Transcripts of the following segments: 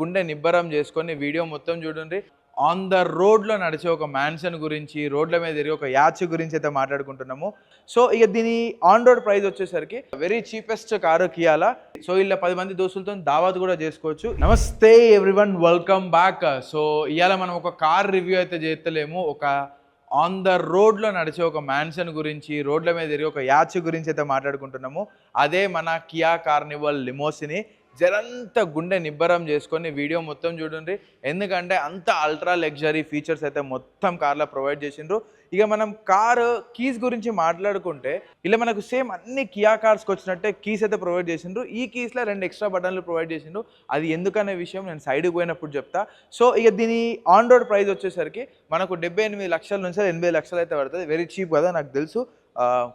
గుండె నిబ్బరం చేసుకొని వీడియో మొత్తం చూడండి. ఆన్ ద రోడ్లో నడిచే ఒక మ్యాన్షన్ గురించి రోడ్ల మీద తిరిగి ఒక యాచ్ గురించి అయితే మాట్లాడుకుంటున్నాము. సో ఇక దీని ఆన్ రోడ్ ప్రైస్ వచ్చేసరికి వెరీ చీపెస్ట్ కారు కియాలా సో ఇలా పది మంది దోస్తులతో దావాత్ కూడా చేసుకోవచ్చు. నమస్తే ఎవ్రీవన్ వెల్కమ్ బ్యాక్ సో ఇవాళ మనం ఒక కార్ రివ్యూ అయితే చేస్తలేము. ఒక ఆన్ ద రోడ్లో నడిచే ఒక మ్యాన్షన్ గురించి రోడ్ల మీద తిరిగి ఒక యాచ్ గురించి అయితే మాట్లాడుకుంటున్నాము. అదే మన కియా కార్నివల్ లిమోసిని జరంత గుండె నిబ్బరం చేసుకొని వీడియో మొత్తం చూడండి. ఎందుకంటే అంత అల్ట్రా లగ్జరీ ఫీచర్స్ అయితే మొత్తం కార్లో ప్రొవైడ్ చేసిండ్రు. ఇక మనం కార్ కీస్ గురించి మాట్లాడుకుంటే ఇలా మనకు సేమ్ అన్ని కియా కార్స్కి వచ్చినట్టే కీస్ అయితే ప్రొవైడ్ చేసిండ్రు. ఈ కీస్లో రెండు ఎక్స్ట్రా బటన్లు ప్రొవైడ్ చేసిండ్రు. అది ఎందుకనే విషయం నేను సైడ్కి పోయినప్పుడు చెప్తా. సో ఇక దీని ఆన్ రోడ్ ప్రైస్ వచ్చేసరికి మనకు డెబ్బై ఎనిమిది లక్షల నుంచి ఎనభై లక్షలు అయితే పడుతుంది. వెరీ చీప్ కదా నాకు తెలుసు.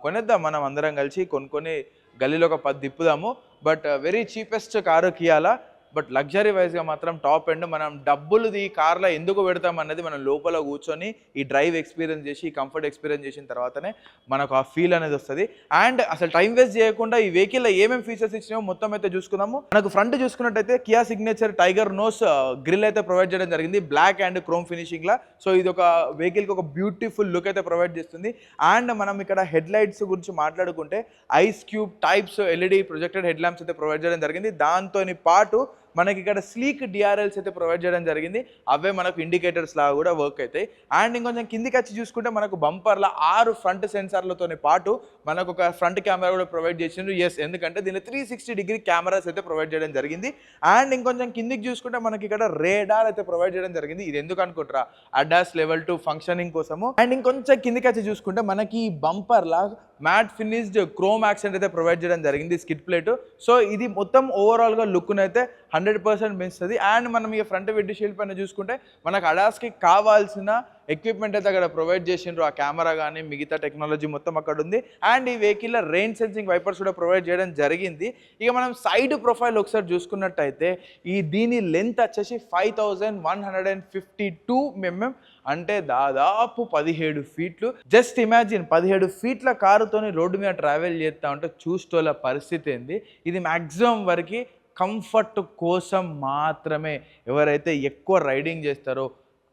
కొనేద్దాం మనం అందరం కలిసి కొనుక్కొని గల్లీలో ఒక పది తిప్పుదాము. బట్ వెరీ చీపెస్ట్ కారు కియాలా. బట్ లగ్జరీ వైజ్గా మాత్రం టాప్ ఎండ్ మనం డబ్బులుది కార్లో ఎందుకు పెడతాం అన్నది మనం లోపల కూర్చొని ఈ డ్రైవ్ ఎక్స్పీరియన్స్ చేసి ఈ కంఫర్ట్ ఎక్స్పీరియన్స్ చేసిన తర్వాతనే మనకు ఆ ఫీల్ అనేది వస్తుంది. అండ్ అసలు టైం వేస్ట్ చేయకుండా ఈ వెహికల్లో ఏమేమి ఫీచర్స్ ఇచ్చినామో మొత్తం అయితే చూసుకుందాము. మనకు ఫ్రంట్ చూసుకున్నట్టయితే Kia signature tiger nose grill అయితే ప్రొవైడ్ చేయడం జరిగింది. బ్లాక్ అండ్ క్రోమ్ ఫినిషింగ్లా. సో ఇది ఒక వెహికల్కి ఒక బ్యూటిఫుల్ లుక్ అయితే ప్రొవైడ్ చేస్తుంది. అండ్ మనం ఇక్కడ హెడ్ లైట్స్ గురించి మాట్లాడుకుంటే ice cube types LED projected head lamps అయితే ప్రొవైడ్ చేయడం జరిగింది. దాంతో పాటు మనకి ఇక్కడ స్లీక్ డిఆర్ఎల్స్ అయితే ప్రొవైడ్ చేయడం జరిగింది. అవే మనకు ఇండికేటర్స్ లాగా కూడా వర్క్ అవుతాయి. అండ్ ఇంకొంచెం కిందికి వచ్చి చూసుకుంటే మనకు బంపర్ల ఆరు ఫ్రంట్ సెన్సార్లతో పాటు మనకు ఒక ఫ్రంట్ కెమెరా కూడా ప్రొవైడ్ చేసిండ్రు. ఎస్ ఎందుకంటే దీనిలో త్రీ సిక్స్టీ డిగ్రీ కెమెరాస్ అయితే ప్రొవైడ్ చేయడం జరిగింది. అండ్ ఇంకొంచెం కిందికి చూసుకుంటే మనకి ఇక్కడ రేడార్ అయితే ప్రొవైడ్ చేయడం జరిగింది. ఇది ఎందుకు అనుకుంటారా? అడాస్ లెవెల్ టూ ఫంక్షనింగ్ కోసము. అండ్ ఇంకొంచెం కిందికి వచ్చి చూసుకుంటే మనకి బంపర్లా మ్యాట్ ఫినిష్డ్ క్రోమ్ యాక్సెంట్ అయితే ప్రొవైడ్ చేయడం జరిగింది స్కిట్ ప్లేట్. సో ఇది మొత్తం ఓవరాల్గా లుక్ను అయితే హండ్రెడ్ పర్సెంట్ పెంచుతుంది అండ్ మనం ఇక ఫ్రంట్ విండ్ షీల్డ్ పైన చూసుకుంటే మనకు అడాస్కి కావాల్సిన ఎక్విప్మెంట్ అయితే అక్కడ ప్రొవైడ్ చేసిండ్రు. ఆ కెమెరా కానీ మిగతా టెక్నాలజీ మొత్తం అక్కడ ఉంది. అండ్ ఈ వెహికల్లో రెయిన్ సెన్సింగ్ వైపర్స్ కూడా ప్రొవైడ్ చేయడం జరిగింది. ఇక మనం సైడ్ ప్రొఫైల్ ఒకసారి చూసుకున్నట్టయితే ఈ దీని లెంత్ వచ్చేసి five thousand one hundred and fifty two mm అంటే దాదాపు పదిహేడు ఫీట్లు జస్ట్ ఇమాజిన్ పదిహేడు ఫీట్ల కారుతోని రోడ్డు మీద ట్రావెల్ చేస్తా ఉంటే చూస్తోల పరిస్థితి ఏంది? ఇది మ్యాక్సిమం వరకు కంఫర్ట్ కోసం మాత్రమే ఎవరైతే ఎక్కువ రైడింగ్ చేస్తారో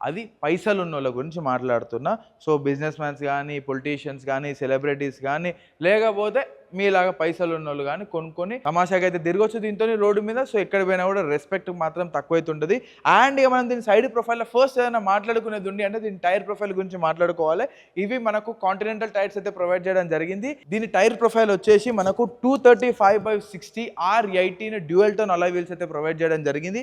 అది పైసలు ఉన్న వాళ్ళ గురించి మాట్లాడుతున్నా. సో బిజినెస్ మ్యాన్స్ కానీ పొలిటీషియన్స్ కానీ సెలబ్రిటీస్ కానీ లేకపోతే మీలాగా పైసలు ఉన్న వాళ్ళు కానీ కొనుక్కొని తమాషాగా అయితే తిరగొచ్చు దీంతో రోడ్డు మీద. సో ఎక్కడ పోయినా కూడా రెస్పెక్ట్ మాత్రం తక్కువైతుంటుంది. అండ్ ఇక మనం దీని సైడ్ ప్రొఫైల్లో ఫస్ట్ ఏదైనా మాట్లాడుకునేది ఉండి అంటే దీని టైర్ ప్రొఫైల్ గురించి మాట్లాడుకోవాలి. ఇవి మనకు కాంటినెంటల్ టైర్స్ అయితే ప్రొవైడ్ చేయడం జరిగింది. దీని టైర్ ప్రొఫైల్ వచ్చేసి మనకు two thirty five by sixty R eighteen dual tone అలా వీల్స్ అయితే ప్రొవైడ్ చేయడం జరిగింది.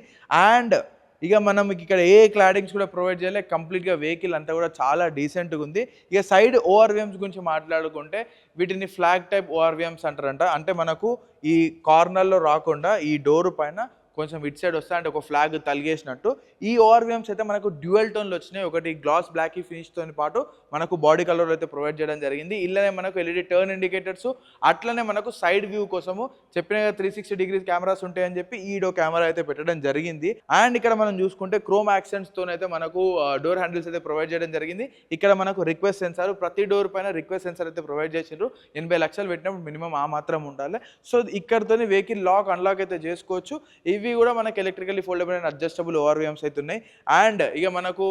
అండ్ ఇక మనం ఇక్కడ ఏ క్లాడింగ్స్ కూడా ప్రొవైడ్ చేయలే. కంప్లీట్గా వెహికల్ అంతా కూడా చాలా డీసెంట్గా ఉంది. ఇక సైడ్ ఓఆర్విఎమ్స్ గురించి మాట్లాడుకుంటే వీటిని ఫ్లాగ్ టైప్ ఓఆర్విఎమ్స్ అంటారంట. అంటే మనకు ఈ కార్నర్లో రాకుండా ఈ డోర్ పైన కొంచెం ఇట్ సైడ్ వస్తాయి అంటే ఒక ఫ్లాగ్ తలిగేసినట్టు. ఈ ఓఆర్విఎమ్స్ అయితే మనకు డ్యూయల్ టోన్లు వచ్చినాయి. ఒకటి గ్లాస్ బ్లాక్ ఫినిష్తో పాటు మనకు బాడీ కలర్ అయితే ప్రొవైడ్ చేయడం జరిగింది. ఇలానే మనకు ఎల్ఈడి టర్న్ ఇండికేటర్స్ అట్లనే మనకు సైడ్ వ్యూ కోసము చెప్పిన త్రీ సిక్స్టీ డిగ్రీస్ కెమెరాస్ ఉంటాయని చెప్పి ఈడో కెమెరా అయితే పెట్టడం జరిగింది. అండ్ ఇక్కడ మనం చూసుకుంటే క్రోమ్ యాక్సెంట్స్తోనైతే మనకు డోర్ హ్యాండిల్స్ అయితే ప్రొవైడ్ చేయడం జరిగింది. ఇక్కడ మనకు రిక్వెస్ట్ సెన్సార్ ప్రతి డోర్ పైన రిక్వెస్ట్ సెన్సార్ అయితే ప్రొవైడ్ చేసిండ్రు. ఎనభై లక్షలు పెట్టినప్పుడు మినిమం ఆ మాత్రం ఉండాలి. సో ఇక్కడతోనే వెహికల్ లాక్ అన్లాక్ అయితే చేసుకోవచ్చు. ఇవి కూడా మనకి electrically foldable and adjustable ORVMs అయితే ఉన్నాయి. అండ్ ఇక మనకు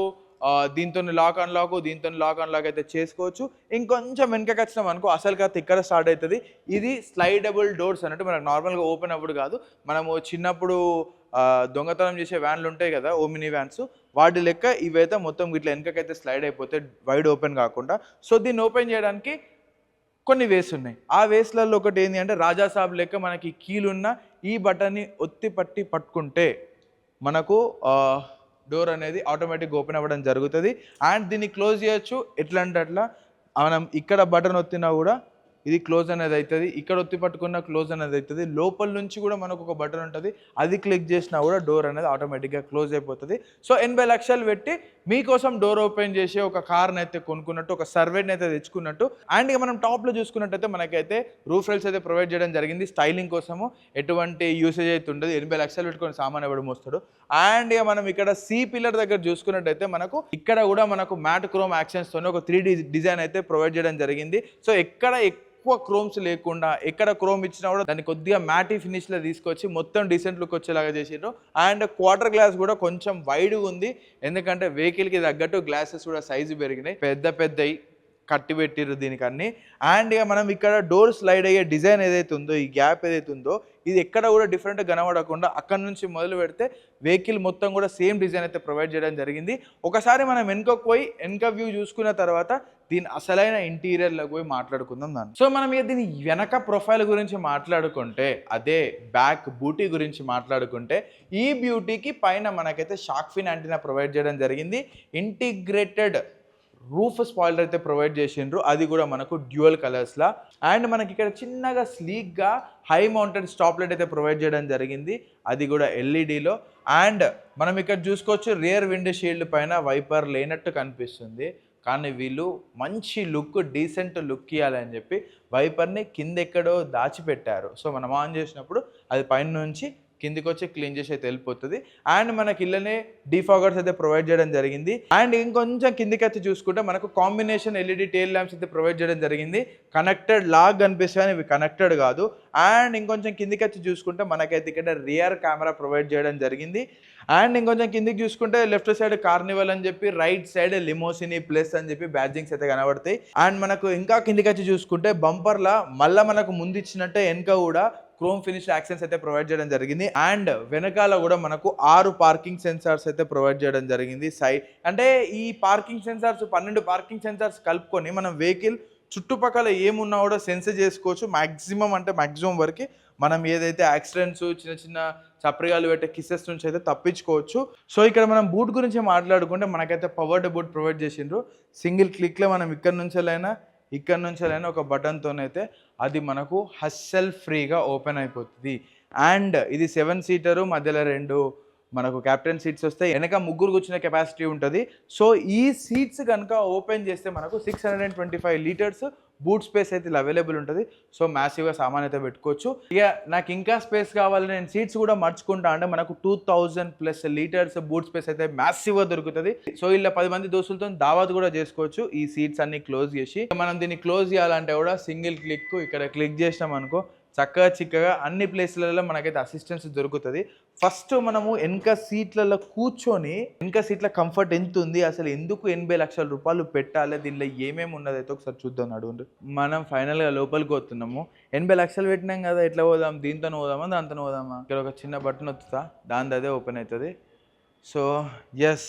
దీంతో లాక్ అన్లాక్ దీంతో లాక్ అన్లాక్ అయితే చేసుకోవచ్చు. ఇంకొంచెం వెనకకి వచ్చినాం అనుకో అసలు కాదు ఇక్కడ స్టార్ట్ అవుతుంది. ఇది స్లైడబుల్ డోర్స్ అన్నట్టు మనకు నార్మల్గా ఓపెన్ అవ్వడు కాదు. మనము చిన్నప్పుడు దొంగతనం చేసే వ్యాన్లు ఉంటాయి కదా ఓమినీ వ్యాన్స్ వాటి లెక్క ఇవైతే మొత్తం ఇట్లా వెనకకైతే స్లైడ్ అయిపోతే వైడ్ ఓపెన్ కాకుండా. సో దీన్ని ఓపెన్ చేయడానికి కొన్ని వేస్ ఉన్నాయి. ఆ వేస్లలో ఒకటి ఏంటి అంటే రాజాసాబ్ లెక్క మనకి కీలున్న ఈ బటన్ని ఒత్తి పట్టి పట్టుకుంటే మనకు డోర్ అనేది ఆటోమేటిక్ ఓపెన్ అవ్వడం జరుగుతుంది. అండ్ దీన్ని క్లోజ్ చేయొచ్చు. ఎట్లా అంటే అట్లా మనం ఇక్కడ బటన్ ఒత్తినా కూడా ఇది క్లోజ్ అనేది అవుతుంది ఇక్కడ ఒత్తి పట్టుకున్న క్లోజ్ అనేది అవుతుంది లోపల నుంచి కూడా మనకు ఒక బటన్ ఉంటుంది. అది క్లిక్ చేసినా కూడా డోర్ అనేది ఆటోమేటిక్గా క్లోజ్ అయిపోతుంది. సో ఎనభై లక్షలు పెట్టి మీకోసం డోర్ ఓపెన్ చేసి ఒక కార్ని అయితే కొనుక్కున్నట్టు ఒక సర్వేని అయితే తెచ్చుకున్నట్టు. అండ్ ఇక మనం టాప్లో చూసుకున్నట్టయితే మనకైతే రూఫ్ రైల్స్ అయితే ప్రొవైడ్ చేయడం జరిగింది. స్టైలింగ్ కోసము ఎటువంటి యూసేజ్ అయితే ఉండదు. ఎనభై లక్షలు పెట్టుకొని సామాన్ ఎవడు మోస్తాడు? అండ్ ఇక మనం ఇక్కడ సి పిల్లర్ దగ్గర చూసుకున్నట్టయితే మనకు ఇక్కడ కూడా మనకు మ్యాట్ క్రోమ్ యాక్షన్స్తోనే ఒక త్రీ డిజైన్ అయితే ప్రొవైడ్ చేయడం జరిగింది. సో ఎక్కడ ఎక్కువ క్రోమ్స్ లేకుండా ఎక్కడ క్రోమ్ ఇచ్చినా కూడా దాన్ని కొద్దిగా మ్యాటీ ఫినిష్లో తీసుకొచ్చి మొత్తం డీసెంట్ లుక్ వచ్చేలాగా చేసిండ్రు. అండ్ క్వార్టర్ గ్లాస్ కూడా కొంచెం వైడ్గా ఉంది. ఎందుకంటే వెహికల్కి తగ్గట్టు గ్లాసెస్ కూడా సైజు పెరిగినాయి. పెద్ద పెద్దవి కట్టి పెట్టిర్రు దీనికి అన్ని అండ్ ఇక మనం ఇక్కడ డోర్ స్లైడ్ అయ్యే డిజైన్ ఏదైతే ఉందో ఈ గ్యాప్ ఏదైతే ఉందో ఇది ఎక్కడ కూడా డిఫరెంట్ కనబడకుండా అక్కడ నుంచి మొదలు పెడితే వెహికల్ మొత్తం కూడా సేమ్ డిజైన్ అయితే ప్రొవైడ్ చేయడం జరిగింది. ఒకసారి మనం వెనుకకు పోయి వెనుక వ్యూ చూసుకున్న తర్వాత దీని అసలైన ఇంటీరియర్లో పోయి మాట్లాడుకుందాం దాన్ని. సో మనం ఇక దీని వెనక ప్రొఫైల్ గురించి మాట్లాడుకుంటే అదే బ్యాక్ బ్యూటీ గురించి మాట్లాడుకుంటే ఈ బ్యూటీకి పైన మనకైతే షాక్ఫిన్ యాంటీనా ప్రొవైడ్ చేయడం జరిగింది. ఇంటిగ్రేటెడ్ రూఫ్ స్పాయిలర్ అయితే ప్రొవైడ్ చేసిండ్రు. అది కూడా మనకు డ్యూయల్ కలర్స్లా. అండ్ మనకి ఇక్కడ చిన్నగా స్లీక్గా హై మౌంటెడ్ స్టాప్ లైట్ అయితే ప్రొవైడ్ చేయడం జరిగింది. అది కూడా ఎల్ఈడిలో. అండ్ మనం ఇక్కడ చూసుకోవచ్చు రియర్ విండో షీల్డ్ పైన వైపర్ లేనట్టు కనిపిస్తుంది. కానీ వీళ్ళు మంచి లుక్ డీసెంట్ లుక్ ఇవ్వాలని చెప్పి వైపర్ని కిందెక్కడో దాచిపెట్టారు. సో మనం ఆన్ చేసినప్పుడు అది పైన నుంచి కిందికి వచ్చి క్లీన్ చేసి అయితే వెళ్ళిపోతుంది. అండ్ మనకి ఇళ్ళనే డిఫాగర్స్ అయితే ప్రొవైడ్ చేయడం జరిగింది. అండ్ ఇంకొంచెం కిందికి వచ్చి చూసుకుంటే మనకు కాంబినేషన్ ఎల్ఈడి టేల్ ల్యాంప్స్ అయితే ప్రొవైడ్ చేయడం జరిగింది. కనెక్టెడ్ లాగ్ కనిపిస్తాయి ఇవి కనెక్టెడ్ కాదు. అండ్ ఇంకొంచెం కిందికి వచ్చి చూసుకుంటే మనకైతే ఇక్కడ రియర్ కెమెరా ప్రొవైడ్ చేయడం జరిగింది. అండ్ ఇంకొంచెం కిందికి చూసుకుంటే లెఫ్ట్ సైడ్ కార్నివల్ అని చెప్పి రైట్ సైడ్ లిమోసిని ప్లస్ అని చెప్పి బ్యాడ్జింగ్స్ అయితే కనబడతాయి. అండ్ మనకు ఇంకా కిందికి వచ్చి చూసుకుంటే బంపర్లా మళ్ళీ మనకు ముందు ఇచ్చినట్టే వెనక కూడా క్రోమ్ ఫినిష్ యాక్సెన్స్ అయితే ప్రొవైడ్ చేయడం జరిగింది. అండ్ వెనకాల కూడా మనకు ఆరు పార్కింగ్ సెన్సార్స్ అయితే ప్రొవైడ్ చేయడం జరిగింది. సై అంటే ఈ పార్కింగ్ సెన్సార్స్ పన్నెండు పార్కింగ్ సెన్సార్స్ కలుపుకొని మనం వెహికల్ చుట్టుపక్కల ఏమున్నా కూడా సెన్స్ చేసుకోవచ్చు. మ్యాక్సిమం అంటే మ్యాక్సిమం వరకు మనం ఏదైతే యాక్సిడెంట్స్ చిన్న చిన్న చప్రిగాలు పెట్టే కిసెస్ నుంచి అయితే తప్పించుకోవచ్చు. సో ఇక్కడ మనం బూట్ గురించి మాట్లాడుకుంటే మనకైతే పవర్డ్ బూట్ ప్రొవైడ్ చేసిండ్రు. సింగిల్ క్లిక్లో మనం ఇక్కడ నుంచెలైనా ఇక్కడ నుంచెలైనా ఒక బటన్తోనైతే అది మనకు హస్సెల్ ఫ్రీగా ఓపెన్ అయిపోతుంది. అండ్ ఇది సెవెన్ సీటరు మధ్యలో రెండు మనకు క్యాప్టెన్ సీట్స్ వస్తే వెనక ముగ్గురు కూర్చునే కెపాసిటీ ఉంటుంది. సో ఈ సీట్స్ కనుక ఓపెన్ చేస్తే మనకు six hundred and twenty five litres boot space అయితే ఇలా అవైలబుల్ ఉంటుంది. సో మ్యాసివ్గా సామాన్ అయితే పెట్టుకోవచ్చు. ఇక నాకు ఇంకా స్పేస్ కావాలి నేను సీట్స్ కూడా మర్చుకుంటా అంటే మనకు two thousand plus litres boot space అయితే మ్యాసివ్గా దొరుకుతుంది. సో ఇలా పది మంది దోస్తులతో దావత్ కూడా చేసుకోవచ్చు. ఈ సీట్స్ అన్ని క్లోజ్ చేసి మనం దీన్ని క్లోజ్ చేయాలంటే కూడా సింగిల్ క్లిక్ ఇక్కడ క్లిక్ చేసినాం అనుకో చక్కగా చిక్కగా అన్ని ప్లేస్లలో మనకైతే అసిస్టెన్స్ దొరుకుతుంది. ఫస్ట్ మనము వెనక సీట్లలో కూర్చొని వెనక సీట్ల కంఫర్ట్ ఎంత ఉంది అసలు ఎందుకు ఎనభై లక్షల రూపాయలు పెట్టాలి? దీనిలో ఏమేమి ఉన్నది? అయితే ఒకసారి చూద్దాం అడుగుండ్రు మనం ఫైనల్గా లోపలికి పోతున్నాము. ఎనభై లక్షలు పెట్టినాం కదా ఎట్లా పోదాం? దీంతో పోదామా? దాంతో పోదామా? ఇక్కడ ఒక చిన్న బటన్ వస్తుందా దాని అదే ఓపెన్ అవుతుంది సో ఎస్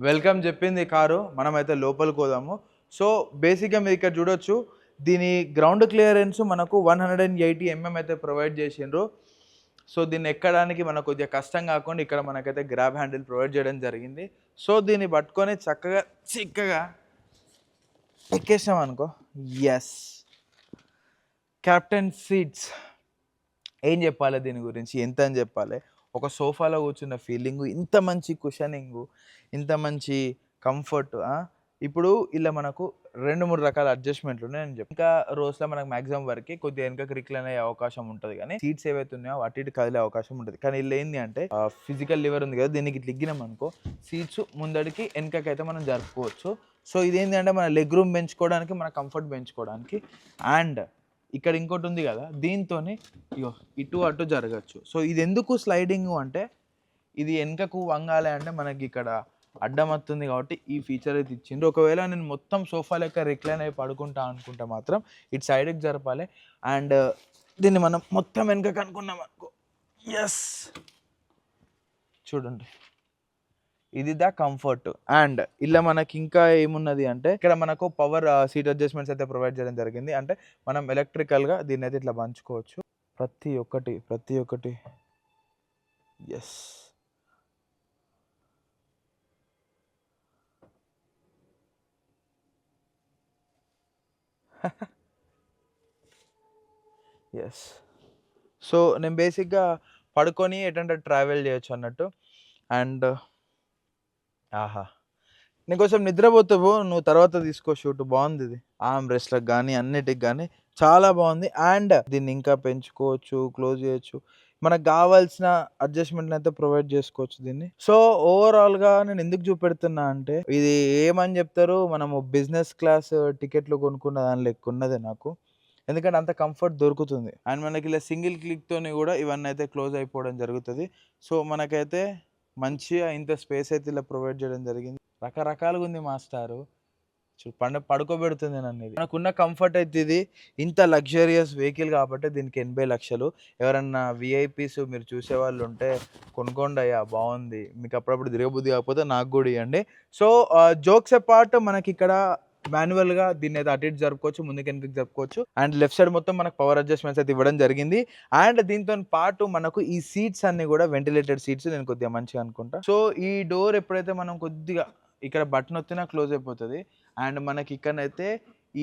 వెల్కమ్ చెప్పింది కారు. మనమైతే లోపలికి పోదాము. సో బేసిక్గా మీరు ఇక్కడ చూడొచ్చు. దీని గ్రౌండ్ క్లియరెన్స్ మనకు one hundred and eighty mm అయితే ప్రొవైడ్ చేసిండ్రు. సో దీన్ని ఎక్కడానికి మనకు కొద్దిగా కష్టం కాకుండా ఇక్కడ మనకైతే గ్రాబ్ హ్యాండిల్ ప్రొవైడ్ చేయడం జరిగింది. సో దీన్ని పట్టుకొని చక్కగా చిక్కగా ఎక్కేసాం అనుకో. ఎస్ క్యాప్టెన్ సీట్స్ ఏం చెప్పాలి దీని గురించి? ఎంత అని చెప్పాలి? ఒక సోఫాలో కూర్చున్న ఫీలింగ్ ఇంత మంచి కుషనింగ్ ఇంత మంచి కంఫర్ట్ ఇప్పుడు ఇలా మనకు రెండు మూడు రకాల అడ్జస్ట్మెంట్లు ఉన్నాయి నేను చెప్పి. ఇంకా రోజులో మనకు మాక్సిమం వరకు కొద్దిగా వెనక రిక్లైన్ అయ్యే అవకాశం ఉంటుంది కానీ సీట్స్ ఏవైతే ఉన్నాయో అటు ఇటు కదిలే అవకాశం ఉంటుంది. కానీ ఇలా ఏంటి అంటే ఫిజికల్ లివర్ ఉంది కదా దీనికి లిగ్గినాం అనుకో సీట్స్ ముందడికి వెనకకైతే మనం జరుపుకోవచ్చు. సో ఇదేంటి అంటే మన లెగ్ రూమ్ పెంచుకోవడానికి మన కంఫర్ట్ పెంచుకోవడానికి. అండ్ ఇక్కడ ఇంకోటి ఉంది కదా దీంతో ఇటు అటు జరగచ్చు. సో ఇది ఎందుకు స్లైడింగ్ అంటే ఇది వెనుకకు వంగాలి అంటే మనకి ఇక్కడ అడ్డం వస్తుంది కాబట్టి ఈ ఫీచర్ అయితే ఇచ్చిండ్రు. ఒకవేళ నేను మొత్తం సోఫా లెక్క రిక్లైన్ అయి పడుకుంటా అనుకుంటే మాత్రం ఇటు సైడ్కి జరపాలి. అండ్ uh, దీన్ని మనం మొత్తం వెనుక అనుకున్నాం అనుకో. ఎస్ చూడండి. ఇది ద కంఫర్ట్ అండ్ ఇలా మనకి ఇంకా ఏమున్నది అంటే ఇక్కడ మనకు పవర్ సీట్ అడ్జస్ట్మెంట్స్ అయితే ప్రొవైడ్ చేయడం జరిగింది. అంటే మనం ఎలక్ట్రికల్గా దీన్ని అయితే ఇట్లా పంచుకోవచ్చు. ప్రతి ఒక్కటి ప్రతి ఒక్కటి. ఎస్ ఎస్ సో నేను బేసిక్గా పడుకొని ఎటంటే ట్రావెల్ చేయొచ్చు అన్నట్టు. అండ్ uh, ఆహా. నీకోసం నిద్రపోతావు నువ్వు తర్వాత తీసుకో షూట్ బాగుంది ఇది. ఆర్మ్ రెస్ట్లకు కానీ అన్నిటికి కానీ చాలా బాగుంది. అండ్ దీన్ని ఇంకా పెంచుకోవచ్చు క్లోజ్ చేయొచ్చు. మనకు కావాల్సిన అడ్జస్ట్మెంట్ అయితే ప్రొవైడ్ చేసుకోవచ్చు దీన్ని. సో ఓవరాల్గా నేను ఎందుకు చూపెడుతున్నా అంటే ఇది ఏమని చెప్తారు? మనము బిజినెస్ క్లాస్ టికెట్లు కొనుక్కున్న దాని లెక్క ఉన్నది నాకు. ఎందుకంటే అంత కంఫర్ట్ దొరుకుతుంది. అండ్ మనకి ఇలా సింగిల్ క్లిక్తోని కూడా ఇవన్నీ అయితే క్లోజ్ అయిపోవడం జరుగుతుంది. సో మనకైతే మంచిగా ఇంత స్పేస్ అయితే ఇలా ప్రొవైడ్ చేయడం జరిగింది. రకరకాలుగా ఉంది మాస్టారు. పండ పడుకోబెడుతుంది నన్ను ఇది. మనకున్న కంఫర్ట్ అయితే ఇది ఇంత లగ్జరియస్ వెహికల్ కాబట్టి దీనికి ఎనభై లక్షలు. ఎవరన్నా విఐపీస్ మీరు చూసే వాళ్ళు ఉంటే కొనుక్కోండి అయ్యా బాగుంది. మీకు అప్పుడప్పుడు తిరగబుద్ధి కాకపోతే నాకు కూడా ఇవ్వండి సో జోక్స్ పార్ట్ మనకి ఇక్కడ మాన్యువల్గా దీన్ని అయితే అటు ఇటు జరుపుకోవచ్చు ముందుకు వెనుకకి జరుపుకోవచ్చు. అండ్ లెఫ్ట్ సైడ్ మొత్తం మనకు పవర్ అడ్జస్ట్మెంట్స్ అయితే ఇవ్వడం జరిగింది. అండ్ దీంతో పాటు మనకు ఈ సీట్స్ అన్ని కూడా వెంటిలేటెడ్ సీట్స్ నేను కొద్దిగా మంచిగా అనుకుంటా. సో ఈ డోర్ ఎప్పుడైతే మనం కొద్దిగా ఇక్కడ బటన్ వచ్చినా క్లోజ్ అయిపోతుంది అండ్ మనకి ఇక్కడనైతే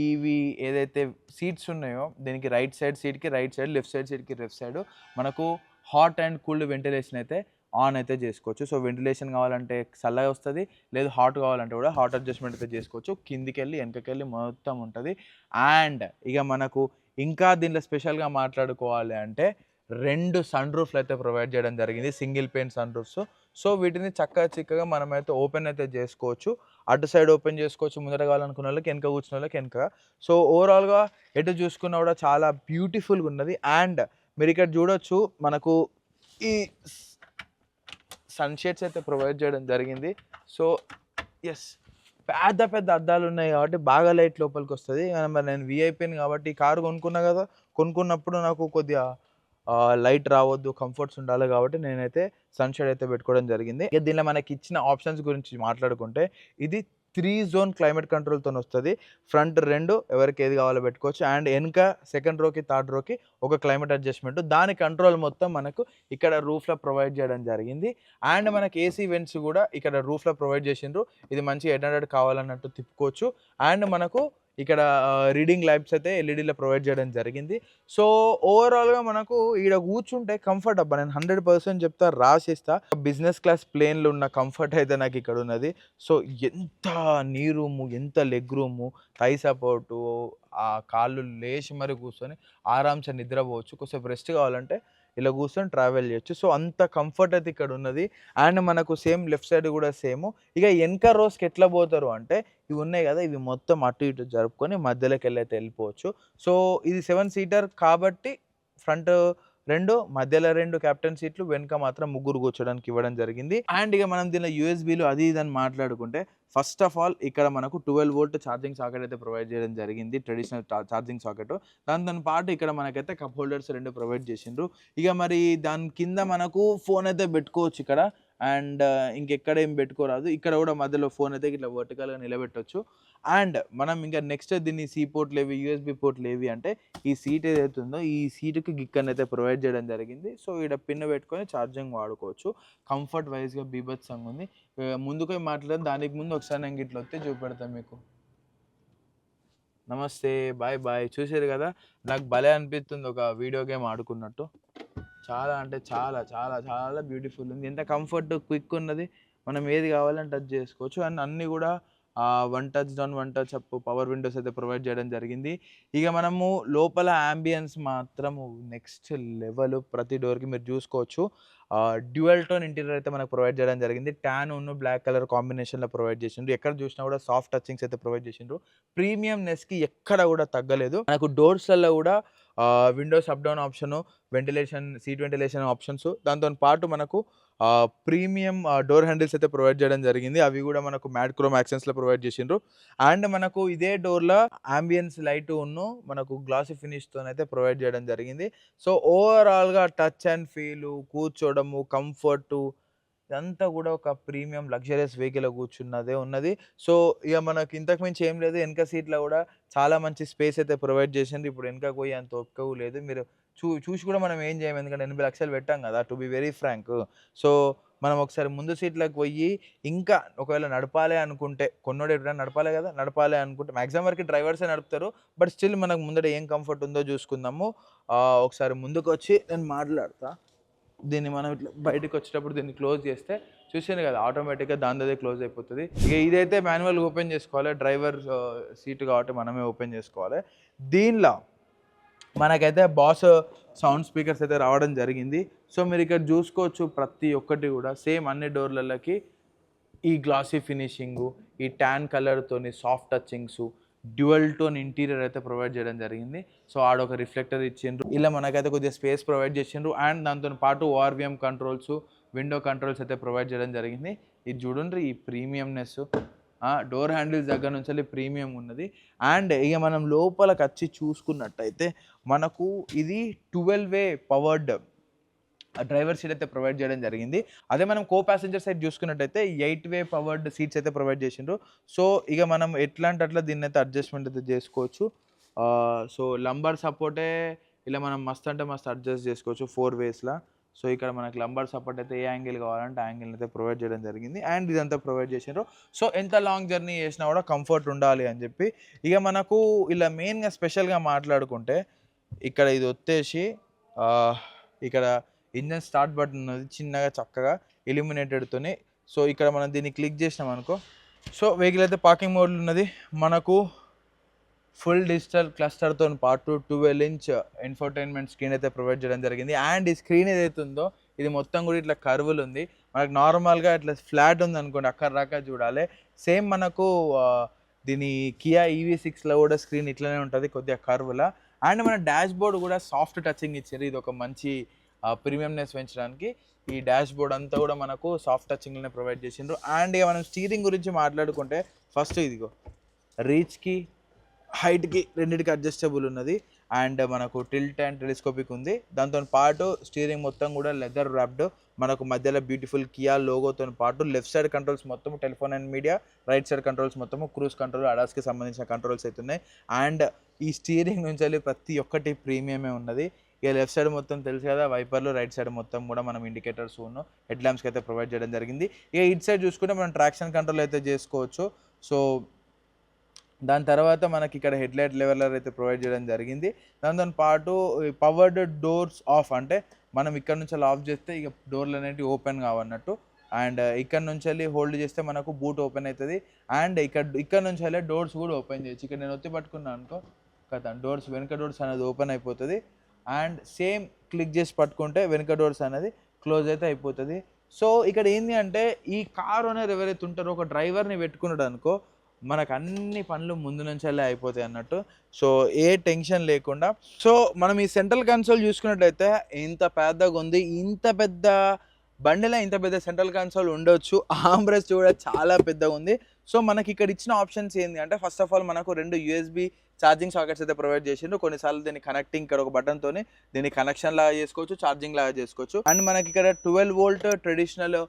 ఇవి ఏదైతే సీట్స్ ఉన్నాయో దీనికి రైట్ సైడ్ సీట్కి రైట్ సైడ్ లెఫ్ట్ సైడ్ సీట్కి లెఫ్ట్ సైడ్ మనకు హాట్ అండ్ కూల్డ్ వెంటిలేషన్ అయితే ఆన్ అయితే చేసుకోవచ్చు. సో వెంటిలేషన్ కావాలంటే చల్లగా వస్తుంది లేదు హాట్ కావాలంటే కూడా హాట్ అడ్జస్ట్మెంట్ అయితే చేసుకోవచ్చు. కిందికి వెళ్ళి వెనకకి వెళ్ళి మొత్తం ఉంటుంది. అండ్ ఇక మనకు ఇంకా దీంట్లో స్పెషల్గా మాట్లాడుకోవాలి అంటే రెండు సన్ రూఫ్లు అయితే ప్రొవైడ్ చేయడం జరిగింది. Single pane sunroofs so వీటిని చక్కగా చిక్కగా మనమైతే ఓపెన్ అయితే చేసుకోవచ్చు. అటు సైడ్ ఓపెన్ చేసుకోవచ్చు. ముందర కావాలనుకున్న వాళ్ళకి వెనక కూర్చున్న వాళ్ళకి వెనక. సో ఓవరాల్గా ఎటు చూసుకున్నా కూడా చాలా బ్యూటిఫుల్గా ఉన్నది అండ్ మీరు ఇక్కడ చూడొచ్చు మనకు ఈ సన్షేడ్స్ అయితే ప్రొవైడ్ చేయడం జరిగింది. సో ఎస్ పెద్ద పెద్ద అద్దాలు ఉన్నాయి కాబట్టి బాగా లైట్ లోపలికి వస్తుంది. మరి నేను విఐపీని కాబట్టి కారు కొనుక్కున్నా కదా కొనుక్కున్నప్పుడు నాకు కొద్దిగా లైట్ రావద్దు కంఫర్ట్స్ ఉండాలి కాబట్టి నేనైతే సన్షైడ్ అయితే పెట్టుకోవడం జరిగింది. ఇక దీనిలో మనకి ఇచ్చిన ఆప్షన్స్ గురించి మాట్లాడుకుంటే ఇది త్రీ జోన్ క్లైమేట్ కంట్రోల్తో వస్తుంది. ఫ్రంట్ రెండు ఎవరికి ఏది కావాలో పెట్టుకోవచ్చు. అండ్ వెనక సెకండ్ రోకి థర్డ్ రోకి ఒక క్లైమేట్ అడ్జస్ట్మెంట్. దాని కంట్రోల్ మొత్తం మనకు ఇక్కడ రూఫ్లో ప్రొవైడ్ చేయడం జరిగింది. అండ్ మనకి ఏసీ వెంట్స్ కూడా ఇక్కడ రూఫ్లో ప్రొవైడ్ చేసిండ్రు. ఇది మంచి ఎడ్ హండ్రెడ్ కావాలన్నట్టు తిప్పుకోవచ్చు. అండ్ మనకు ఇక్కడ రీడింగ్ లైట్స్ అయితే ఎల్ఈడీలో ప్రొవైడ్ చేయడం జరిగింది. సో ఓవరాల్గా మనకు ఈడ కూర్చుంటే కంఫర్ట్ అబ్బా. నేను హండ్రెడ్ పర్సెంట్ చెప్తా రాసిస్తా. బిజినెస్ క్లాస్ ప్లేన్లో ఉన్న కంఫర్ట్ అయితే నాకు ఇక్కడ ఉన్నది. సో ఎంత నీ రూము ఎంత లెగ్ రూము థై సపోర్టు ఆ కాళ్ళు లేచి మరి కూర్చొని ఆరామ్సే నిద్రపోవచ్చు. కొంచెం రెస్ట్ కావాలంటే ఇలా కూర్చొని ట్రావెల్ చేయొచ్చు. సో అంత కంఫర్ట్ అయితే ఇక్కడ ఉన్నది. అండ్ మనకు సేమ్ లెఫ్ట్ సైడ్ కూడా సేమ్. ఇక వెనక రోస్కి ఎట్లా పోతారు అంటే ఇవి ఉన్నాయి కదా ఇవి మొత్తం అటు ఇటు జరుపుకొని మధ్యలోకి వెళ్ళి అయితే వెళ్ళిపోవచ్చు. సో ఇది సెవెన్ సీటర్ కాబట్టి ఫ్రంట్ రెండు మధ్యలో రెండు కెప్టెన్ సీట్లు వెనుక మాత్రం ముగ్గురు కూర్చోడానికి ఇవ్వడం జరిగింది. అండ్ ఇక మనం దీనిలో యూఎస్బీలు అది ఇది మాట్లాడుకుంటే ఫస్ట్ ఆఫ్ ఆల్ ఇక్కడ మనకు ట్వెల్వ్ వోల్ట్ ఛార్జింగ్ సాకెట్ అయితే ప్రొవైడ్ చేయడం జరిగింది ట్రెడిషనల్ ఛార్జింగ్ సాకెట్ దాంతో పాటు ఇక్కడ మనకైతే కప్ హోల్డర్స్ రెండు ప్రొవైడ్ చేసిండ్రు. ఇక మరి దాని కింద మనకు ఫోన్ అయితే పెట్టుకోవచ్చు ఇక్కడ. అండ్ ఇంకెక్కడ ఏం పెట్టుకోరాదు. ఇక్కడ కూడా మధ్యలో ఫోన్ అయితే ఇట్లా వర్టికల్గా నిలబెట్టొచ్చు. అండ్ మనం ఇంకా నెక్స్ట్ దీన్ని సీ పోర్ట్ లేవి యూఎస్బి పోర్ట్ లేవి అంటే ఈ సీట్ ఏదైతే ఉందో ఈ సీటుకి గిక్కన్ అయితే ప్రొవైడ్ చేయడం జరిగింది. సో ఇక్కడ పిన్ పెట్టుకొని ఛార్జింగ్ వాడుకోవచ్చు. కంఫర్ట్ వైజ్గా బీభత్సంగా ఉంది. ముందుకే ముందుకు మాట్లాడదు. దానికి ముందు ఒకసారి నేను ఇట్లా వస్తే చూపెడతాను మీకు. నమస్తే. Bye bye. చూసారు కదా? నాకు భలే అనిపిస్తుంది ఒక వీడియో గేమ్ ఆడుకున్నట్టు. చాలా అంటే చాలా చాలా చాలా బ్యూటిఫుల్ ఉంది. ఎంత కంఫర్ట్ క్విక్ ఉన్నది. మనం ఏది కావాలంటే టచ్ చేసుకోవచ్చు. అండ్ అన్నీ కూడా one touch down one touch up power windows అయితే ప్రొవైడ్ చేయడం జరిగింది. ఇక మనము లోపల అంబియన్స్ మాత్రం నెక్స్ట్ లెవెల్ ప్రతి డోర్కి మీరు చూసుకోవచ్చు. డ్యూయల్ టోన్ ఇంటీరియర్ అయితే మనకు ప్రొవైడ్ చేయడం జరిగింది. ట్యాన్ ఉన్న బ్లాక్ కలర్ కాంబినేషన్లో ప్రొవైడ్ చేసిండ్రు. ఎక్కడ చూసినా కూడా సాఫ్ట్ టచింగ్స్ అయితే ప్రొవైడ్ చేసిండ్రు. ప్రీమియం నెస్కి ఎక్కడ కూడా తగ్గలేదు. మనకు డోర్స్లలో కూడా windows up down option ventilation seat ventilation options. దాంతో పాటు మనకు ప్రీమియం డోర్ హ్యాండిల్స్ అయితే ప్రొవైడ్ చేయడం జరిగింది. అవి కూడా మనకు మ్యాట్ క్రోమ్ యాక్సెన్స్లో ప్రొవైడ్ చేసిండ్రు. అండ్ మనకు ఇదే డోర్లో అంబియన్స్ లైట్ ఉన్ను మనకు గ్లాసీ ఫినిష్తో అయితే ప్రొవైడ్ చేయడం జరిగింది. సో ఓవరాల్గా టచ్ అండ్ ఫీలు కూర్చోవడము కంఫర్టు ఇదంతా కూడా ఒక ప్రీమియం లగ్జరియస్ వెహికల్ కూర్చున్నదే ఉన్నది. సో ఇక మనకి ఇంతకు మించి ఏం లేదు. వెనక సీట్లో కూడా చాలా మంచి స్పేస్ అయితే ప్రొవైడ్ చేసింది ఇప్పుడు వెనక పోయి అంత ఒక్కవు లేదు. మీరు చూ చూసి కూడా మనం ఏం చేయము ఎందుకంటే ఎనభై లక్షలు పెట్టాం కదా to be very frank so మనం ఒకసారి ముందు సీట్లకు పోయి ఇంకా ఒకవేళ నడపాలి అనుకుంటే కొన్నోడు ఎప్పుడైనా నడపాలి కదా నడపాలి అనుకుంటే మ్యాక్సిమం వరకు డ్రైవర్సే నడుపుతారు. బట్ స్టిల్ మనకు ముందర ఏం కంఫర్ట్ ఉందో చూసుకుందాము. ఒకసారి ముందుకు వచ్చి నేను మాట్లాడతా. దీన్ని మనం ఇట్లా బయటకు వచ్చేటప్పుడు దీన్ని క్లోజ్ చేస్తే చూసాను కదా ఆటోమేటిక్గా దాని అదే క్లోజ్ అయిపోతుంది. ఇక ఇదైతే మాన్యువల్ ఓపెన్ చేసుకోవాలి డ్రైవర్ సీట్ కాబట్టి మనమే ఓపెన్ చేసుకోవాలి. దీనిలో మనకైతే బాస్ సౌండ్ స్పీకర్స్ అయితే రావడం జరిగింది. సో మీరు ఇక్కడ చూసుకోవచ్చు ప్రతి ఒక్కటి కూడా సేమ్ అన్ని డోర్లకి ఈ గ్లాసీ ఫినిషింగు ఈ tan కలర్తోని soft touchings dual tone interior అయితే ప్రొవైడ్ చేయడం జరిగింది. సో ఆడొక రిఫ్లెక్టర్ ఇచ్చిండ్రు. ఇలా మనకైతే కొద్దిగా స్పేస్ ప్రొవైడ్ చేసిండ్రు. అండ్ దాంతో పాటు ఓఆర్విఎం కంట్రోల్స్ విండో కంట్రోల్స్ అయితే ప్రొవైడ్ చేయడం జరిగింది. ఇది చూడండి ఈ ప్రీమియంనెస్. డోర్ హ్యాండిల్స్ దగ్గర నుంచి ప్రీమియం ఉన్నది. అండ్ ఇక మనం లోపలికి వచ్చి చూసుకున్నట్టయితే మనకు ఇది twelve way powered driver seat అయితే ప్రొవైడ్ చేయడం జరిగింది. అదే మనం కో ప్యాసింజర్ సైడ్ చూసుకున్నట్టయితే ఎయిట్ వే పవర్డ్ సీట్స్ అయితే ప్రొవైడ్ చేసిండ్రు. సో ఇక మనం ఎట్లాంటి అట్లా దీన్ని అయితే అడ్జస్ట్మెంట్ అయితే చేసుకోవచ్చు. సో లంబర్ సపోర్టే ఇలా మనం మస్త్ అంటే మస్తు అడ్జస్ట్ చేసుకోవచ్చు ఫోర్ వేస్లా. సో ఇక్కడ మనకి లంబర్ సపోర్ట్ అయితే ఏ యాంగిల్ కావాలంటే యాంగిల్ అయితే ప్రొవైడ్ చేయడం జరిగింది. అండ్ ఇదంతా ప్రొవైడ్ చేసిండ్రు. సో ఎంత లాంగ్ జర్నీ చేసినా కూడా కంఫర్ట్ ఉండాలి అని చెప్పి ఇక మనకు ఇలా మెయిన్గా స్పెషల్గా మాట్లాడుకుంటే ఇక్కడ ఇది వచ్చేసి ఇక్కడ ఇంజన్ స్టార్ట్ బటన్ ఉన్నది చిన్నగా చక్కగా ఎలిమినేటెడ్తోనే సో ఇక్కడ మనం దీన్ని క్లిక్ చేసినాం అనుకో. సో వెహికల్ అయితే పార్కింగ్ మోడ్లో ఉన్నది. మనకు ఫుల్ డిజిటల్ క్లస్టర్తో పాటు ట్వెల్వ్ ఇంచ్ ఇన్ఫర్టైన్మెంట్ స్క్రీన్ అయితే ప్రొవైడ్ చేయడం జరిగింది. అండ్ ఈ స్క్రీన్ ఏదైతే ఉందో ఇది మొత్తం కూడా ఇట్లా కర్వులు ఉంది. మనకు నార్మల్గా ఇట్లా ఫ్లాట్ ఉంది అనుకోండి అక్కడ చూడాలి. సేమ్ మనకు దీని కియా ఈవీ సిక్స్లో కూడా స్క్రీన్ ఇట్లనే ఉంటుంది కొద్దిగా కర్వుల అండ్ మన డాష్ బోర్డ్ కూడా సాఫ్ట్ టచింగ్ ఇచ్చారు. ఇది ఒక మంచి ప్రీమియంనెస్ పెంచడానికి ఈ డాష్ బోర్డ్ అంతా కూడా మనకు సాఫ్ట్ టచింగ్లోనే ప్రొవైడ్ చేసిండ్రు. అండ్ ఇక మనం స్టీరింగ్ గురించి మాట్లాడుకుంటే ఫస్ట్ ఇదిగో రీచ్కి హైట్కి రెండింటికి అడ్జస్టబుల్ ఉన్నది. అండ్ మనకు టిల్ట్ అండ్ టెలిస్కోపిక్ ఉంది. దాంతో పాటు స్టీరింగ్ మొత్తం కూడా లెదర్ ర్యాప్డ్ మనకు మధ్యలో బ్యూటిఫుల్ కియా లోగోతో పాటు లెఫ్ట్ సైడ్ కంట్రోల్స్ మొత్తం telephone and media right side controls మొత్తం క్రూజ్ కంట్రోల్ అడాస్కి సంబంధించిన కంట్రోల్స్ అవుతున్నాయి అండ్ ఈ స్టీరింగ్ నుంచి వెళ్ళి ప్రతి ఒక్కటి ప్రీమియమే ఉన్నది. ఇక లెఫ్ట్ సైడ్ మొత్తం తెలుసు కదా వైపర్లు రైట్ సైడ్ మొత్తం కూడా మనం ఇండికేటర్స్ ఉన్న హెడ్ ల్యాంప్స్కి అయితే ప్రొవైడ్ చేయడం జరిగింది. ఇక ఇటు సైడ్ చూసుకుంటే మనం ట్రాక్షన్ కంట్రోల్ అయితే చేసుకోవచ్చు. సో దాని తర్వాత మనకి ఇక్కడ హెడ్ లైట్ లెవెలర్ అయితే ప్రొవైడ్ చేయడం జరిగింది. దాంతో పాటు పవర్డ్ డోర్స్ ఆఫ్ అంటే మనం ఇక్కడ నుంచి అలా ఆఫ్ చేస్తే ఇక డోర్లు అనేవి ఓపెన్ కావన్నట్టు. అండ్ ఇక్కడ నుంచి వెళ్ళి హోల్డ్ చేస్తే మనకు బూట్ ఓపెన్ అవుతుంది. అండ్ ఇక్కడ ఇక్కడ నుంచి వెళ్ళి డోర్స్ కూడా ఓపెన్ చేయొచ్చు. ఇక్కడ నేను ఒత్తి పట్టుకున్నాను అనుకో కదా డోర్స్ వెనక డోర్స్ అనేది ఓపెన్ అయిపోతుంది. అండ్ సేమ్ క్లిక్ చేసి పట్టుకుంటే వెనుక డోర్స్ అనేది క్లోజ్ అయితే అయిపోతుంది. సో ఇక్కడ ఏంటి అంటే ఈ కార్ ఓనర్ ఎవరైతే ఉంటారో ఒక డ్రైవర్ని పెట్టుకున్నాడు అనుకో మనకు అన్ని పనులు ముందు నుంచెల్లే అయిపోతాయి అన్నట్టు. సో ఏ టెన్షన్ లేకుండా. సో మనం ఈ సెంట్రల్ కన్సోల్ చూసుకున్నట్లయితే ఇంత పెద్దగా ఉంది ఇంత పెద్ద బండిలో ఇంత పెద్ద సెంట్రల్ కన్సోల్ ఉండొచ్చు. ఆంబ్రెస్ కూడా చాలా పెద్దగా ఉంది. సో మనకి ఇక్కడ ఇచ్చిన ఆప్షన్స్ ఏంటి అంటే ఫస్ట్ ఆఫ్ ఆల్ మనకు రెండు యూఎస్బి ఛార్జింగ్ సాకెట్స్ అయితే ప్రొవైడ్ చేసిండ్రు. కొన్నిసార్లు దీన్ని కనెక్టింగ్ ఇక్కడ ఒక బటన్తోని దీన్ని కనెక్షన్ లాగా చేసుకోవచ్చు ఛార్జింగ్ లాగా చేసుకోవచ్చు. అండ్ మనకి ఇక్కడ twelve volt traditional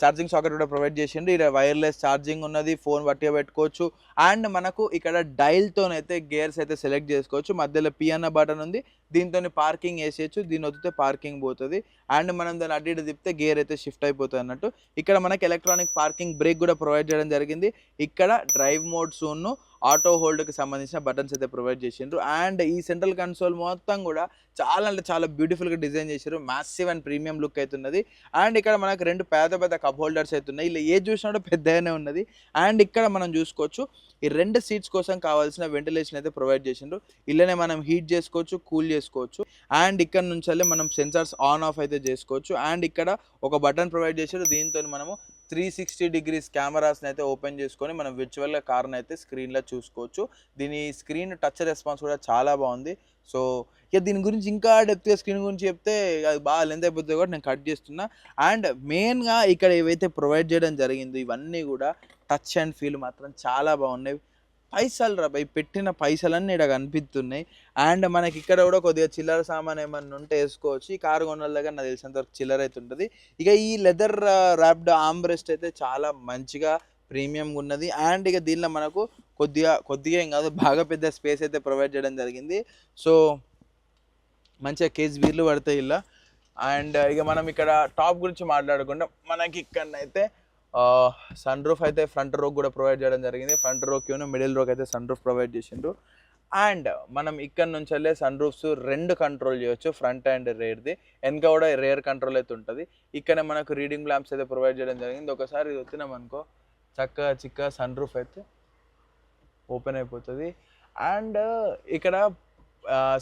charging socket కూడా ప్రొవైడ్ చేసిండు. ఇక్కడ వైర్లెస్ ఛార్జింగ్ ఉన్నది ఫోన్ పట్టిగా పెట్టుకోవచ్చు. అండ్ మనకు ఇక్కడ డైల్తోనైతే గేర్స్ అయితే సెలెక్ట్ చేసుకోవచ్చు. మధ్యలో పి బటన్ ఉంది. దీంతో పార్కింగ్ వేసేయచ్చు. దీని వదిలితే పార్కింగ్ పోతుంది. అండ్ మనం దాన్ని అడ్డు ఇటు తిప్పితే గేర్ అయితే షిఫ్ట్ అయిపోతుంది అన్నట్టు. ఇక్కడ మనకి ఎలక్ట్రానిక్ పార్కింగ్ బ్రేక్ కూడా ప్రొవైడ్ చేయడం జరిగింది. ఇక్కడ డ్రైవ్ మోడ్ సూన్ను ఆటో హోల్డ్కి సంబంధించిన బటన్స్ అయితే ప్రొవైడ్ చేసిండ్రు. అండ్ ఈ సెంట్రల్ కన్సోల్ మొత్తం కూడా చాలా అంటే చాలా బ్యూటిఫుల్గా డిజైన్ చేశారు మ్యాసివ్ అండ్ ప్రీమియం లుక్ అవుతున్నది అండ్ ఇక్కడ మనకు రెండు పెద్ద పెద్ద కప్ హోల్డర్స్ అవుతున్నాయి ఇలా ఏ చూసినా కూడా పెద్దగానే ఉన్నది. అండ్ ఇక్కడ మనం చూసుకోవచ్చు ఈ రెండు సీట్స్ కోసం కావాల్సిన వెంటిలేషన్ అయితే ప్రొవైడ్ చేసిండ్రు. ఇళ్ళనే మనం హీట్ చేసుకోవచ్చు కూల్ చేసుకోవచ్చు. అండ్ ఇక్కడ నుంచి మనం సెన్సార్స్ ఆన్ ఆఫ్ అయితే చేసుకోవచ్చు. అండ్ ఇక్కడ ఒక బటన్ ప్రొవైడ్ చేశారు దీంతో మనము త్రీ సిక్స్టీ డిగ్రీస్ కెమెరాస్ని అయితే ఓపెన్ చేసుకొని మనం విర్చువల్గా కార్ని అయితే స్క్రీన్లో చూసుకోవచ్చు. దీని స్క్రీన్ టచ్ రెస్పాన్స్ కూడా చాలా బాగుంది. సో ఇక దీని గురించి ఇంకా డెప్త్గా స్క్రీన్ గురించి చెప్తే అది బాగా లెంత్ అయిపోతుంది కూడా నేను కట్ చేస్తున్నా. అండ్ మెయిన్గా ఇక్కడ ఏవైతే ప్రొవైడ్ చేయడం జరిగిందో ఇవన్నీ కూడా టచ్ అండ్ ఫీల్ మాత్రం చాలా బాగున్నాయి. పైసలు రా భయ్ పెట్టిన పైసలన్నీ ఇక్కడ కనిపిస్తున్నాయి అండ్ మనకి ఇక్కడ కూడా కొద్దిగా చిల్లర సామాన్ ఏమన్నా ఉంటే వేసుకోవచ్చు. ఈ కారు కొనాల దగ్గర నాకు తెలిసినంత వరకు చిల్లర అయితే ఉంటుంది ఇక ఈ లెదర్ ర్యాప్డ్ ఆంబ్రెస్ట్ అయితే చాలా మంచిగా ప్రీమియంగా ఉన్నది. అండ్ ఇక దీనిలో మనకు కొద్దిగా కొద్దిగా ఏం కాదు బాగా పెద్ద స్పేస్ అయితే ప్రొవైడ్ చేయడం జరిగింది. సో మంచిగా కేజ్ బీర్లు పడతాయి ఇలా. అండ్ ఇక మనం ఇక్కడ టాప్ గురించి మాట్లాడకుండా మనకి ఇక్కడనైతే సన్ రూఫ్ అయితే ఫ్రంట్ రోక్ కూడా ప్రొవైడ్ చేయడం జరిగింది. ఫ్రంట్ రోక్ మిడిల్ రోక్ అయితే సన్ రూఫ్ ప్రొవైడ్ చేసిండ్రు. అండ్ మనం ఇక్కడ నుంచి వెళ్ళే సన్ రూఫ్స్ రెండు కంట్రోల్ చేయొచ్చు ఫ్రంట్ అండ్ రేర్ది వెనక కూడా రేర్ కంట్రోల్ అయితే ఉంటుంది. ఇక్కడ మనకు రీడింగ్ ల్యాంప్స్ అయితే ప్రొవైడ్ చేయడం జరిగింది. ఒకసారి ఇది వచ్చినాం అనుకో చక్కగా చిక్క సన్ రూఫ్ అయితే ఓపెన్ అయిపోతుంది. అండ్ ఇక్కడ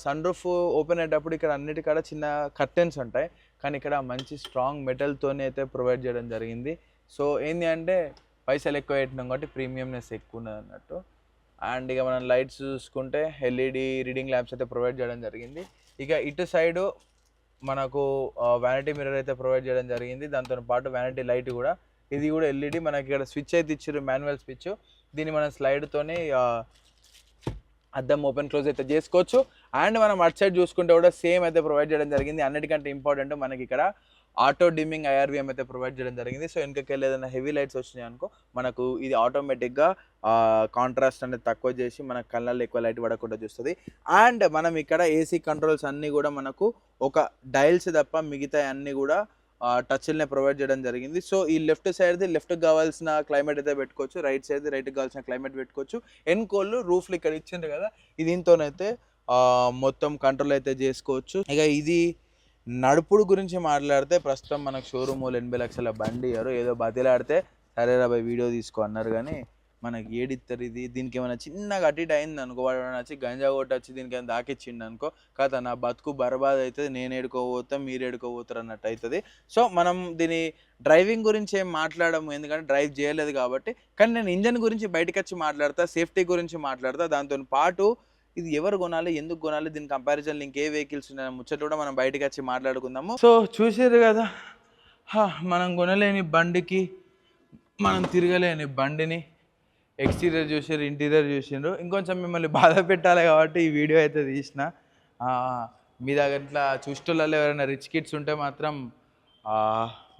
సన్ రూఫ్ ఓపెన్ అయ్యేటప్పుడు ఇక్కడ అన్నిటికాడ చిన్న కర్టెన్స్ ఉంటాయి. కానీ ఇక్కడ మంచి స్ట్రాంగ్ మెటల్తోనే అయితే ప్రొవైడ్ చేయడం జరిగింది. సో ఏంది అంటే పైసలు ఎక్కువ పెట్టినాం కాబట్టి ప్రీమియంనెస్ ఎక్కువ ఉన్నది అన్నట్టు. అండ్ ఇక మనం లైట్స్ చూసుకుంటే ఎల్ఈడి రీడింగ్ ల్యాంప్స్ అయితే ప్రొవైడ్ చేయడం జరిగింది. ఇక ఇటు సైడు మనకు వ్యానిటీ మిర్రర్ అయితే ప్రొవైడ్ చేయడం జరిగింది. దాంతో పాటు వ్యానిటీ లైట్ కూడా. ఇది కూడా ఎల్ఈడి మనకి ఇక్కడ స్విచ్ అయితే ఇచ్చారు మాన్యువల్ స్విచ్ దీన్ని మనం స్లైడ్తోని అద్దం ఓపెన్ క్లోజ్ అయితే చేసుకోవచ్చు. అండ్ మనం అటు సైడ్ చూసుకుంటే కూడా సేమ్ అయితే ప్రొవైడ్ చేయడం జరిగింది. అన్నిటికంటే ఇంపార్టెంట్ మనకి ఇక్కడ ఆటో డిమ్మింగ్ ఐఆర్విఎం అయితే ప్రొవైడ్ చేయడం జరిగింది. సో వెనకకి ఏదైనా హెవీ లైట్స్ వచ్చినాయి అనుకో మనకు ఇది ఆటోమేటిక్గా కాంట్రాస్ట్ అనేది తక్కువ చేసి మన కళ్ళల్లో ఎక్కువ లైట్ పడకుండా చూస్తుంది. అండ్ మనం ఇక్కడ ఏసీ కంట్రోల్స్ అన్నీ కూడా మనకు ఒక డైల్స్ తప్ప మిగతా అన్నీ కూడా టచ్లనే ప్రొవైడ్ చేయడం జరిగింది. సో ఈ లెఫ్ట్ సైడ్ది లెఫ్ట్కి కావాల్సిన క్లైమేట్ అయితే పెట్టుకోవచ్చు. రైట్ సైడ్ది రైట్కి కావాల్సిన క్లైమేట్ పెట్టుకోవచ్చు. ఎన్కోళ్ళు రూఫ్లు ఇక్కడ ఇచ్చిండ్రు కదా దీంతోనైతే మొత్తం కంట్రోల్ అయితే చేసుకోవచ్చు. ఇక ఇది నడుపుడు గురించి మాట్లాడితే ప్రస్తుతం మనకు షోరూమ్ వాళ్ళు ఎనభై లక్షల బండి ఇయ్యారు. ఏదో బతిలాడితే సరే రాబాయ్ వీడియో తీసుకో అన్నారు. కానీ మనకి ఏడిస్తారు ఇది. దీనికి ఏమైనా చిన్నగా అటిట్ అయింది అనుకో వాడు వచ్చి గంజా కొట్టొచ్చి దీనికి ఏమైనా దాకిచ్చిండు అనుకో కథ నా బతుకు బర్బాద్ అవుతుంది నేను ఏడుకోబోతా మీరు ఏడుకోబోతారు అన్నట్టు అవుతుంది సో మనం దీని డ్రైవింగ్ గురించి ఏం మాట్లాడము ఎందుకంటే డ్రైవ్ చేయలేదు కాబట్టి. కానీ నేను ఇంజన్ గురించి బయటకు వచ్చి మాట్లాడతా సేఫ్టీ గురించి మాట్లాడతా దాంతో పాటు ఇది ఎవరు కొనాలి ఎందుకు కొనాలి దీని కంపారిజన్ ఇంకే వెహికల్స్ ఉన్నాయి ముచ్చట కూడా మనం బయటకు వచ్చి మాట్లాడుకుందాము. సో చూసారు కదా మనం కొనలేని బండికి మనం తిరగలేని బండిని ఎక్స్టీరియర్ చూసారు ఇంటీరియర్ చూసిండ్రు ఇంకొంచెం మిమ్మల్ని బాధ పెట్టాలి కాబట్టి ఈ వీడియో అయితే తీసిన. మీ దగ్గర ఇట్లా చూసేటోళ్ళలో ఎవరైనా రిచ్ కిడ్స్ ఉంటే మాత్రం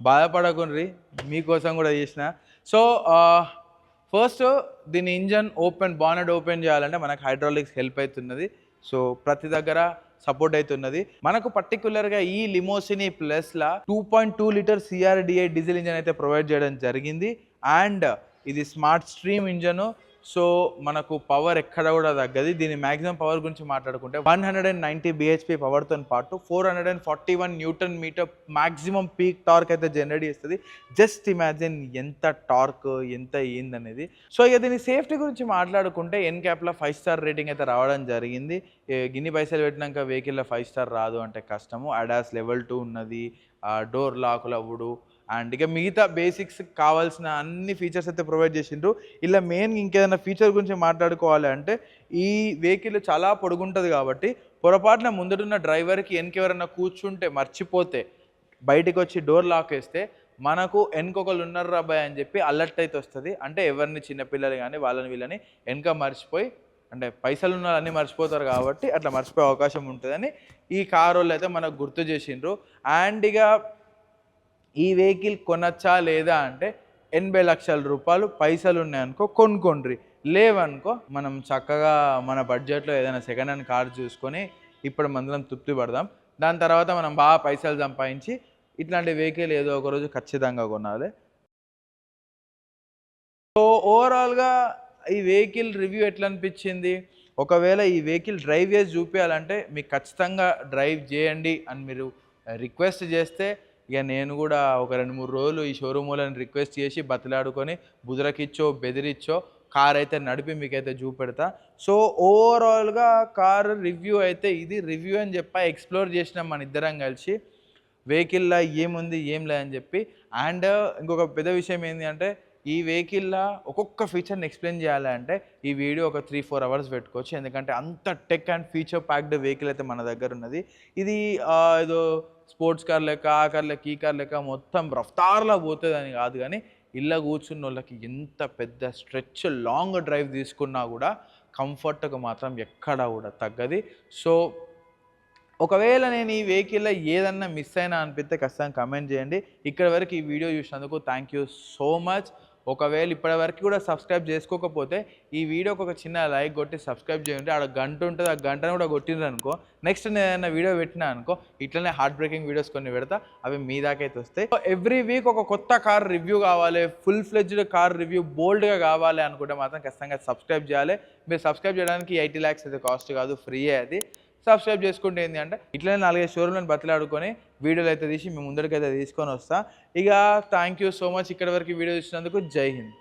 బాధపడకుండ్రి. మీకోసం కూడా చేసిన సో ఫస్ట్ దీని ఇంజన్ ఓపెన్ బానెట్ ఓపెన్ చేయాలంటే మనకు హైడ్రాలిక్స్ హెల్ప్ అవుతున్నది సో ప్రతి దగ్గర సపోర్ట్ అవుతున్నది మనకు పర్టికులర్గా ఈ లిమోసిని ప్లస్లా two point two litre CRDI diesel engine అయితే ప్రొవైడ్ చేయడం జరిగింది. అండ్ ఇది స్మార్ట్ స్ట్రీమ్ ఇంజను సో మనకు పవర్ ఎక్కడ కూడా తగ్గది. దీని మ్యాక్సిమం పవర్ గురించి మాట్లాడుకుంటే one hundred and ninety BHP పవర్తో పాటు four hundred and forty one newton metre maximum peak torque అయితే జనరేట్ చేస్తుంది. జస్ట్ ఇమాజిన్ ఎంత టార్క్ ఎంత ఏందనేది సో ఇక దీని సేఫ్టీ గురించి మాట్లాడుకుంటే ఎన్ క్యాప్లో ఫైవ్ స్టార్ రేటింగ్ అయితే రావడం జరిగింది. గిన్ని పైసలు పెట్టినాక వెహికల్లో ఫైవ్ స్టార్ రాదు అంటే కష్టము. అడాస్ లెవెల్ టూ ఉన్నది. డోర్ లాకులు అవ్వడు అండ్ ఇక మిగతా బేసిక్స్ కావాల్సిన అన్ని ఫీచర్స్ అయితే ప్రొవైడ్ చేసిండ్రు. ఇలా మెయిన్ ఇంకేదైనా ఫీచర్ గురించి మాట్లాడుకోవాలి అంటే ఈ వెహికల్ చాలా పొడుగుంటుంది కాబట్టి పొరపాటున ముందడున్న డ్రైవర్కి వెనకెవరన్నా కూర్చుంటే మర్చిపోతే బయటికి వచ్చి డోర్ లాక్ వేస్తే మనకు వెనకొకళ్ళు ఉన్నారు రాబాయ్ అని చెప్పి అలర్ట్ అయితే వస్తుంది. అంటే ఎవరిని చిన్నపిల్లలు కానీ వాళ్ళని వీళ్ళని వెనక మర్చిపోయి అంటే పైసలు ఉన్న అన్నీ మర్చిపోతారు కాబట్టి అట్లా మర్చిపోయే అవకాశం ఉంటుందని ఈ కార్ వాళ్ళు అయితే మనకు గుర్తు చేసిండ్రు. అండ్ ఇక ఈ వెహికల్ కొనచ్చా లేదా అంటే ఎనభై లక్షల రూపాయలు పైసలు ఉన్నాయనుకో కొనుక్కోండ్రి. లేవనుకో మనం చక్కగా మన బడ్జెట్లో ఏదైనా సెకండ్ హ్యాండ్ కార్ చూసుకొని ఇప్పుడు మందరం తృప్తి పడదాం. దాని తర్వాత మనం బాగా పైసలు సంపాదించి ఇట్లాంటి వెహికల్ ఏదో ఒక రోజు ఖచ్చితంగా కొనాలి. సో ఓవరాల్గా ఈ వెహికల్ రివ్యూ ఎట్లా అనిపించింది ఒకవేళ ఈ వెహికల్ డ్రైవ్ చేసి చూపించాలంటే మీకు ఖచ్చితంగా డ్రైవ్ చేయండి అని మీరు రిక్వెస్ట్ చేస్తే ఇక నేను కూడా ఒక రెండు మూడు రోజులు ఈ షోరూమ్ వాళ్ళని రిక్వెస్ట్ చేసి బతిలాడుకొని బుదరకిచ్చో బెదిరిచ్చో కార్ అయితే నడిపి మీకైతే చూపెడతా. సో ఓవరాల్గా కార్ రివ్యూ అయితే ఇది రివ్యూ అని చెప్పి ఎక్స్ప్లోర్ చేసినాం మన ఇద్దరం కలిసి. వెహికల్లో ఏముంది ఏం లేదని చెప్పి. అండ్ ఇంకొక పెద్ద విషయం ఏంటి అంటే ఈ వెహికల్లో ఒక్కొక్క ఫీచర్ని ఎక్స్ప్లెయిన్ చేయాలంటే ఈ వీడియో ఒక త్రీ ఫోర్ అవర్స్ పెట్టుకోవచ్చు. ఎందుకంటే అంత tech and feature packed vehicle అయితే మన దగ్గర ఉన్నది. ఇది ఏదో స్పోర్ట్స్ కార్ లెక్క ఆ కార్ లెక్క ఈ కార్ లెక్క మొత్తం రఫ్తార్లా పోతుంది అని కాదు కానీ ఇళ్ళ కూర్చున్న వాళ్ళకి ఎంత పెద్ద స్ట్రెచ్ లాంగ్ డ్రైవ్ తీసుకున్నా కూడా కంఫర్ట్గా మాత్రం ఎక్కడా కూడా తగ్గది. సో ఒకవేళ నేను ఈ వెహికల్లో ఏదన్నా మిస్ అయినా అనిపిస్తే ఖచ్చితంగా కమెంట్ చేయండి. ఇక్కడ వరకు ఈ వీడియో చూసినందుకు థ్యాంక్ యూ సో మచ్. ఒకవేళ ఇప్పటివరకు కూడా సబ్స్క్రైబ్ చేసుకోకపోతే ఈ వీడియోకి ఒక చిన్న లైక్ కొట్టి సబ్స్క్రైబ్ చేయండి. ఆడ గంట ఉంటుంది ఆ గంటను కూడా కొట్టిండ్రు అనుకో నెక్స్ట్ నేను ఏదైనా వీడియో పెట్టినా అనుకో ఇట్లనే హార్ట్ బ్రేకింగ్ వీడియోస్ కొన్ని పెడతా అవి మీ దాకైతే వస్తాయి. ఎవ్రీ వీక్ ఒక కొత్త కార్ రివ్యూ కావాలి ఫుల్ ఫ్లెడ్జ్డ్ కార్ రివ్యూ బోల్డ్గా కావాలి అనుకుంటే మాత్రం ఖచ్చితంగా సబ్స్క్రైబ్ చేయాలి. మీరు సబ్స్క్రైబ్ చేయడానికి ఎయిటీ ల్యాక్స్ అయితే కాస్ట్ కాదు ఫ్రీయే అది. సబ్స్క్రైబ్ చేసుకుంటే ఏంటి అంటే ఇట్లనే నాలుగైదు షోరూమ్లను బతిలాడుకొని వీడియోలు అయితే తీసి మీ ముందరికైతే తీసుకొని వస్తా. ఇక థ్యాంక్ యూ సో మచ్ ఇక్కడ వరకు వీడియో చూసినందుకు జై హింద్.